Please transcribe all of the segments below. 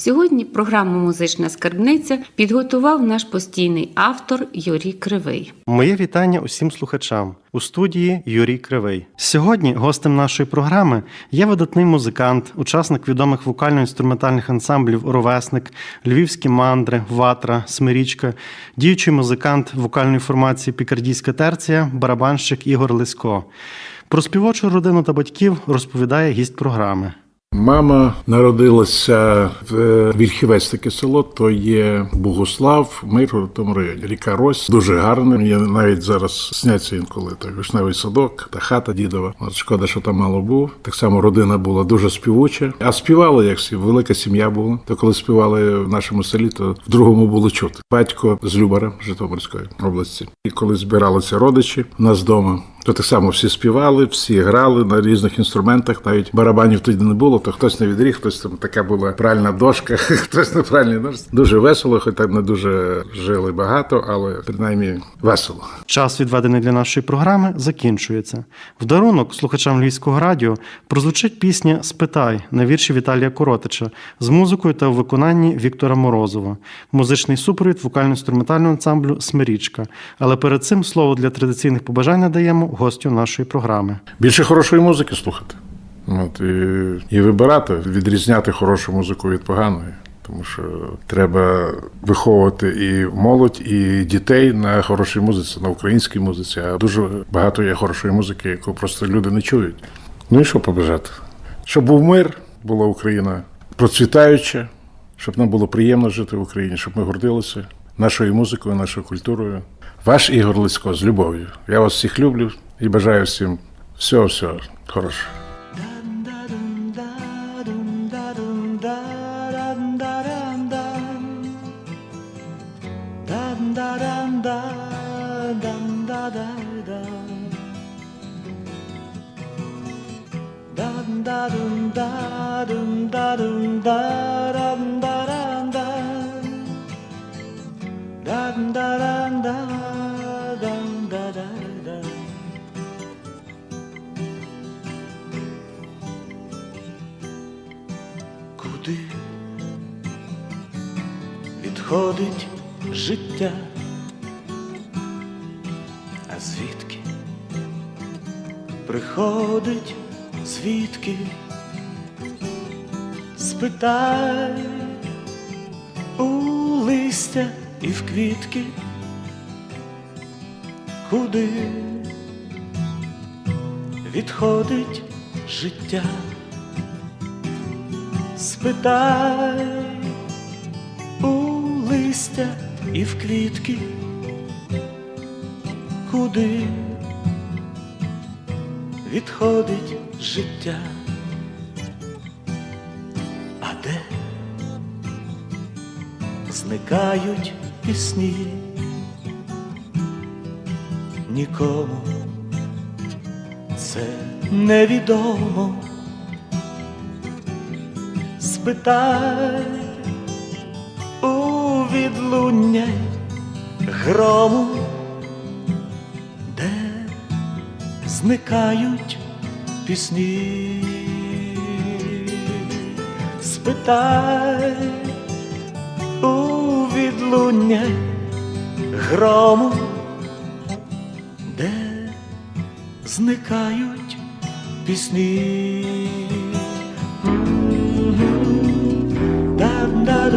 Сьогодні програму Музична скарбниця підготував наш постійний автор Юрій Кривий. Моє вітання усім слухачам у студії Юрій Кривий. Сьогодні гостем нашої програми є видатний музикант, учасник відомих вокально-інструментальних ансамблів Ровесник, Львівські мандри, Ватра, Смирічка, діючий музикант вокальної формації Пікардійська терція, барабанщик Ігор Лисько. Про співочу родину та батьків розповідає гість програми. Мама народилася в е, Вільхівець таке село, то є Богослав, Мир в тому районі. Ріка Рось дуже гарна. Мені навіть зараз сняться інколи той вишневий садок та хата дідова. От шкода, що там мало був. Так само родина була дуже співуча. А співали, як всі, велика сім'я була. То коли співали в нашому селі, то в другому було чути. Батько з Любара Житомирської області. І коли збиралися родичі у нас вдома, то так само всі співали, всі грали на різних інструментах. Навіть барабанів тоді не було, то хтось не відріг, хтось там така була пральна дошка, хтось на пральній дошці. Дуже весело, хоч там не дуже жили багато, але принаймні весело. Час, відведений для нашої програми, закінчується. В дарунок слухачам Львівського радіо прозвучить пісня Спитай на вірші Віталія Коротича з музикою та у виконанні Віктора Морозова, музичний супровід вокально-інструментального ансамблю Смирічка. Але перед цим слово для традиційних побажань надаємо гостю нашої програми. Більше хорошої музики слухати. От, і, і вибирати, відрізняти хорошу музику від поганої. Тому що треба виховувати і молодь, і дітей на хорошій музиці, на українській музиці. А дуже багато є хорошої музики, яку просто люди не чують. Ну і що побажати? Щоб був мир, була Україна процвітаюча, щоб нам було приємно жити в Україні, щоб ми гордилися нашою музикою, нашою культурою. Ваш Ігор Лисько з любов'ю. Я вас всіх люблю і бажаю всім всього, всього хорошого. Куди відходить життя, а звідки? Приходить, звідки? Спитай у листя і в квітки, куди відходить життя? Спитай листя і в квітки, куди відходить життя, а де зникають пісні, нікому це невідомо. Спитай відлуння грому, де зникають пісні, спитай у відлуння грому, де зникають пісні.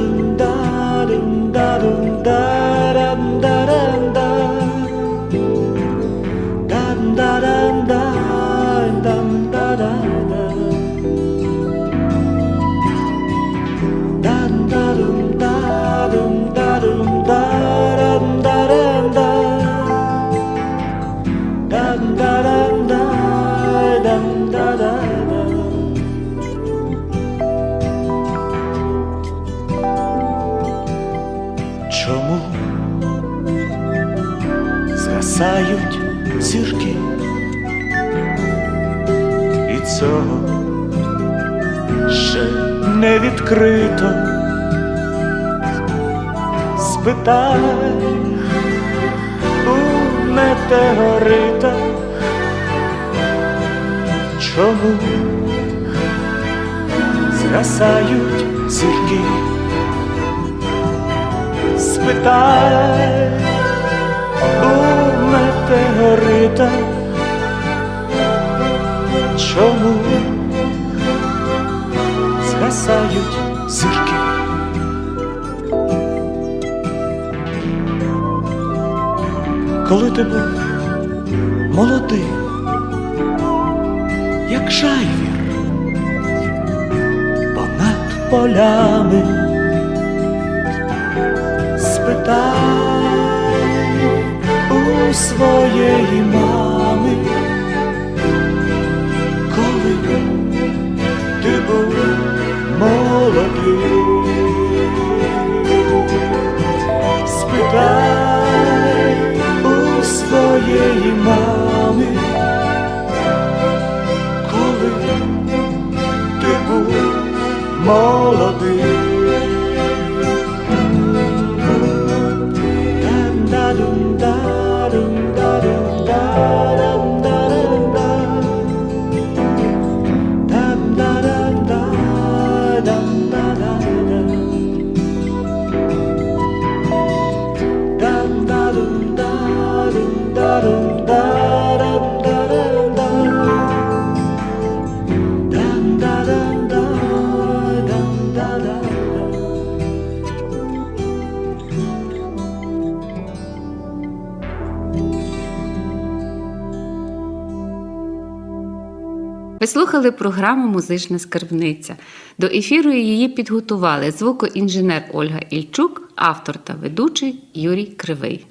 Чому згасають зірки і цього ще не відкрито? Спитай у метеорита, чому згасають зірки? спитай метеорита, чому згасають зірки. Коли ти був молодий, як жайвір, понад полями своєї мами, коли ти був молодий, спитай у своєї мами, коли ти був молодий. Ви слухали програму Музична скарбниця. До ефіру її підготували звукоінженер Ольга Ільчук, автор та ведучий Юрій Кривий.